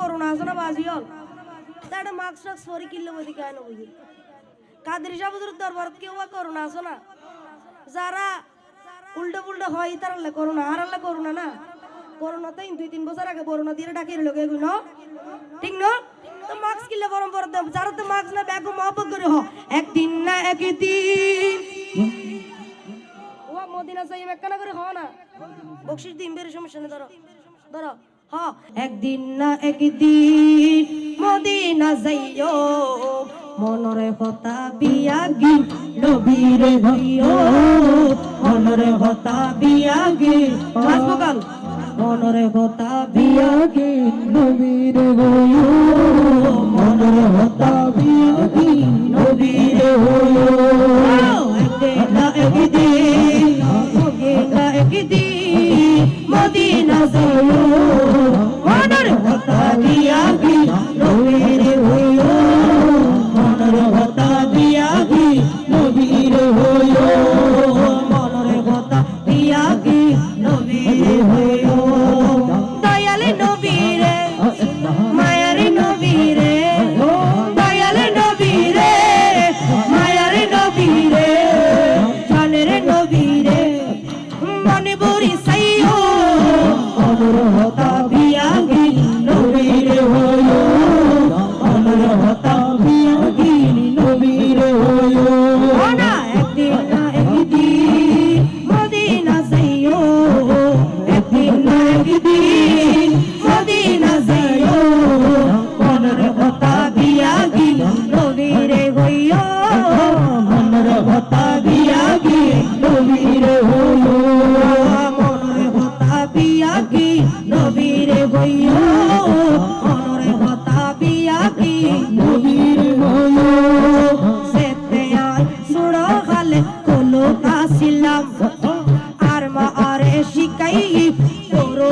Corona আছে না বাজি হল তাটা মাস্ক টাক্স পরে কিনলে বই কেন বুঝি কাদের সাবুজুর দরবার কেউ আর করোনা আছে না যারা উল্টো পুল্টো হয় তার আল্লাহ করোনা আর আল্লাহ করোনা না করোনা তো দুই তিন বছর আগে করোনা দিয়ে ডাকিয়ে লোক এগুলো ঠিক না তো মাস্ক কিনলে গরম পরে যারা তো মাস্ক না ব্যাগ মহব্বত করে হ একদিন না একদিন ও মদিনা সাইম একখানা করে খাওয়া না বকশিস দিন বের সমস্যা নেই ধরো ধরো হ একদিন না একদিন মদিনা যাইও। মনরে হতা বিয়া গি নবীরে হইও মনরে হতা বিয়া গি আসবকাল মনরে হতা বিয়া গি নবীরে হইও মনরে শিকাই তোরো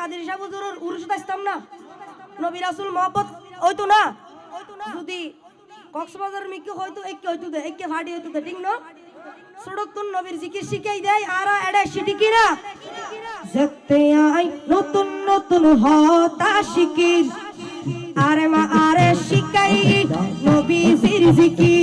কাদের সাহেব হুজুরের উরুস দাইতাম না। নবী রাসূল মহব্বত হইতো না। যদি কক্সবাজার মিকে হয়তো একে হয়তো দে, একে ফাড়ি হয়তো দে, ঠিক না? সড়ক তুন নবীর জিকির শিখাই দেয়, আর এডে সিটি কিনা যেতে আই নতুন নতুন হতা শিকির। আরে মা, আরে শিখাই নবীজির জিকির।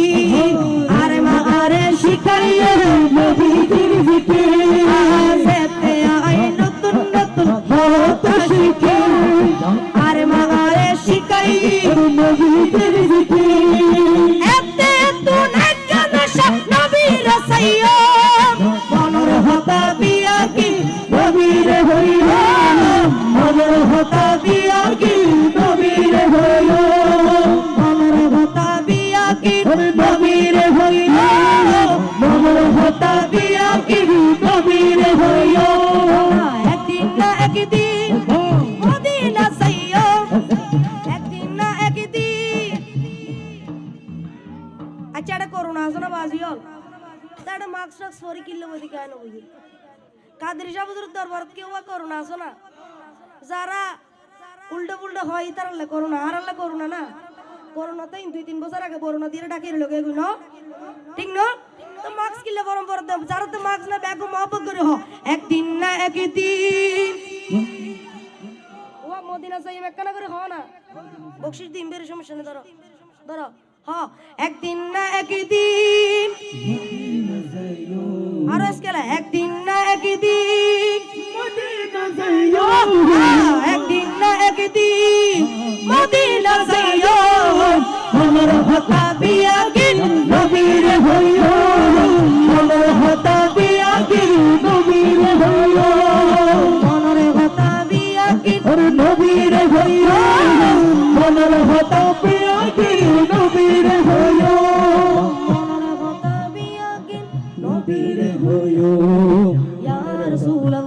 মাস্ক টাক্স পরে কিনলে বদি কেন বুঝি কাদের সাবুজুর দরবারত কেউ আর করোনা আসো না যারা উল্টো পুল্টো হয় তারালে করোনা হারালে করোনা না করোনা তো দুই তিন বছর আগে করোনা দিয়ে ডাকিয়ে লোক এগুলো ঠিক না তো মাস্ক কিনলে গরম পরে দেব যারা তো মাস্ক না ব্যাগ মহব্বত করে হ একদিন না একদিন ও মদিনা সাইম একখানা করে হ না বকশিস দিন বের সমস্যা নেই ধরো ধরো একদিন না একদিন। আরও স্কেলা একদিন না একদিন। আহ, একদিন না একদিন। মদিনা যাইও। আমার হতা رسول الله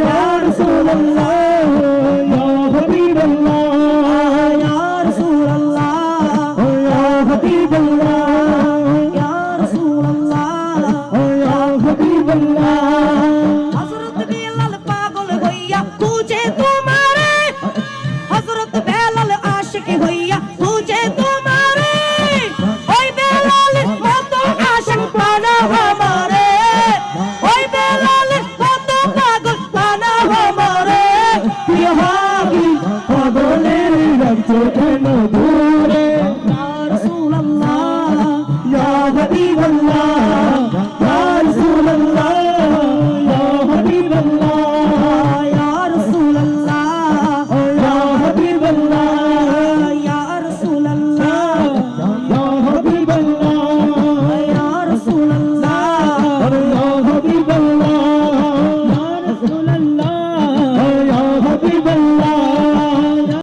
யார் சொல்லலாம் প্রিয় হাবিব